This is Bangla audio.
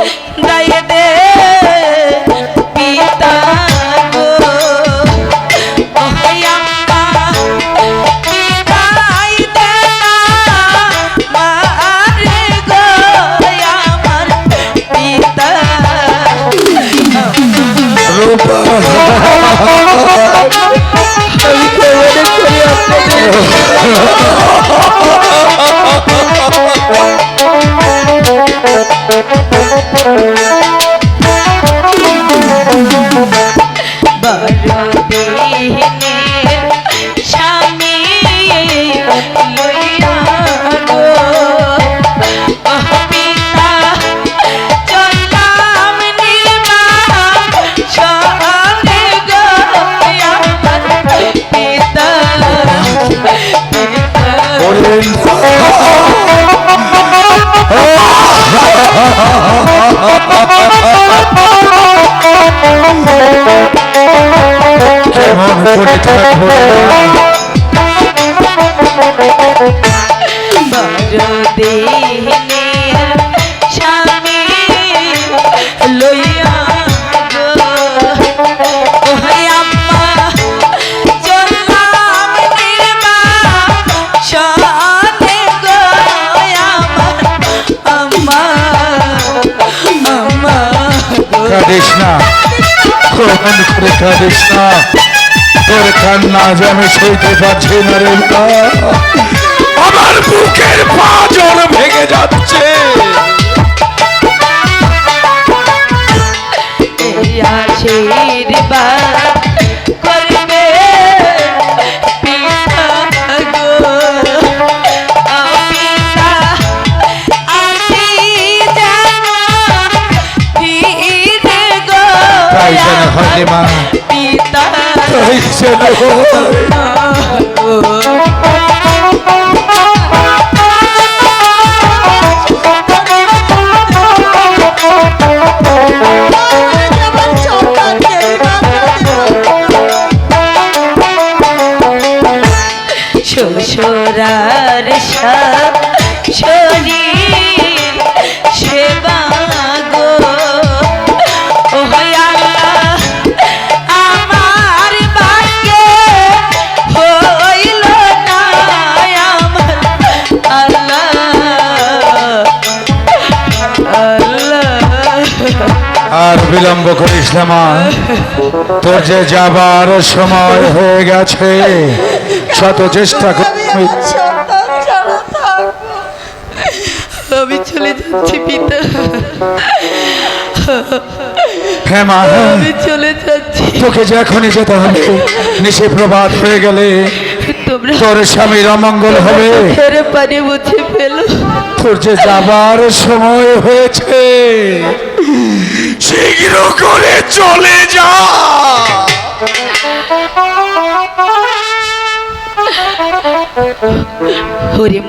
I'm কেমন করে থাকব বড়দিনের কাঁদিস না। কখন করে কাঁদিস না। তোর কান্না যে আমি সইতে পারছি না রে আমার বুকের পাঁজর ভেঙে যাচ্ছে। যেন হয় মা। হয়। শ্বশুরার সব শরীর বিলম্ব করিস না মা। তোর যে যাবার সময় হয়ে গেছে শত চেষ্টা করি। আমি চলে যাচ্ছি পিতা। হ্যাঁ মা। আমি চলে যাচ্ছি। তোকে যে এখনই যেতে হবে নিশে প্রভাত হয়ে গেলে তোর স্বামীর অমঙ্গল হবে। ফেরে পানি মুছে ফেলো। তোর যে যাবার সময় হয়েছে শীঘ্র করে চলে যা। হরি